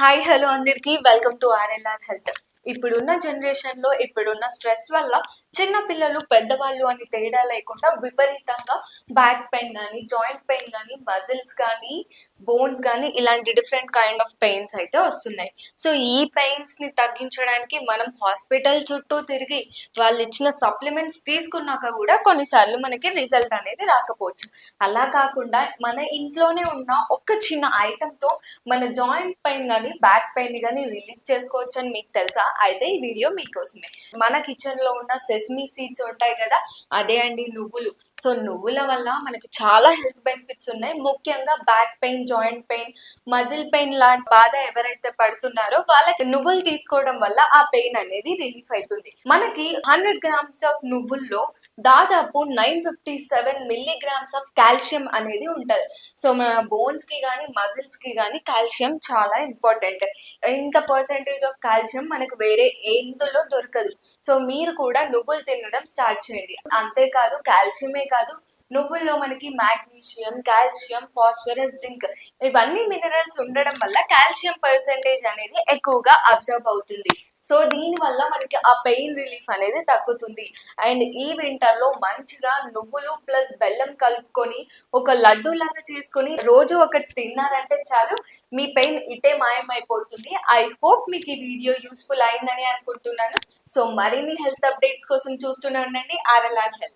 Hi hello అందరికీ welcome to RLR health ఇప్పుడున్న జనరేషన్లో ఇప్పుడున్న స్ట్రెస్ వల్ల చిన్న పిల్లలు పెద్దవాళ్ళు అని తేడా లేకుండా విపరీతంగా బ్యాక్ పెయిన్ కానీ జాయింట్ పెయిన్ కానీ మజిల్స్ కానీ బోన్స్ కానీ ఇలాంటి డిఫరెంట్ కైండ్ ఆఫ్ పెయిన్స్ అయితే వస్తున్నాయి. సో ఈ పెయిన్స్ని తగ్గించడానికి మనం హాస్పిటల్ చుట్టూ తిరిగి వాళ్ళు ఇచ్చిన సప్లిమెంట్స్ తీసుకున్నాక కూడా కొన్నిసార్లు మనకి రిజల్ట్ అనేది రాకపోవచ్చు. అలా కాకుండా మన ఇంట్లోనే ఉన్న ఒక చిన్న item తో మన జాయింట్ పెయిన్ కానీ బ్యాక్ పెయిన్ కానీ రిలీఫ్ చేసుకోవచ్చు అని మీకు తెలుసా? అయితే ఈ వీడియో మీకోసమే. మన కిచెన్లో ఉన్న సెస్మీ సీడ్స్ ఉంటాయి కదా అదే అండి నువ్వులు. సో నువ్వుల వల్ల మనకి చాలా హెల్త్ బెనిఫిట్స్ ఉన్నాయి. ముఖ్యంగా back pain joint pain muscle pain లాంటి బాధ ఎవరైతే పడుతున్నారో వాళ్ళకి నువ్వులు తీసుకోవడం వల్ల ఆ పెయిన్ అనేది రిలీఫ్ అవుతుంది. మనకి హండ్రెడ్ గ్రామ్స్ ఆఫ్ నువ్వుల్లో దాదాపు nine fifty seven milligrams of calcium అనేది ఉంటది. సో మన బోన్స్కి కానీ మజిల్స్కి కానీ కాల్షియం చాలా ఇంపార్టెంట్. ఇంత పర్సెంటేజ్ ఆఫ్ కాల్షియం మనకు వేరే ఎందులో దొరకదు. సో మీరు కూడా నువ్వులు తినడం స్టార్ట్ చేయండి. అంతేకాదు కాల్షియమే కాదు నువ్వుల్లో మనకి మాగ్నీషియం కాల్షియం ఫాస్ఫరస్ జింక్ ఇవన్నీ మినరల్స్ ఉండడం వల్ల కాల్షియం పర్సెంటేజ్ అనేది ఎక్కువగా అబ్జర్వ్ అవుతుంది. సో దీని వల్ల మనకి ఆ పెయిన్ రిలీఫ్ అనేది తగ్గుతుంది. అండ్ ఈ వింటర్లో మంచిగా నువ్వులు ప్లస్ బెల్లం కలుపుకొని ఒక లడ్డు లాగా చేసుకొని రోజు ఒకటి తిన్నారంటే చాలు మీ పెయిన్ ఇటే మాయమైపోతుంది. ఐ హోప్ మీకు ఈ వీడియో యూస్ఫుల్ అయిందని అనుకుంటున్నాను. సో మరిన్ని హెల్త్ అప్డేట్స్ కోసం చూస్తూనే ఉండండి. RLR health.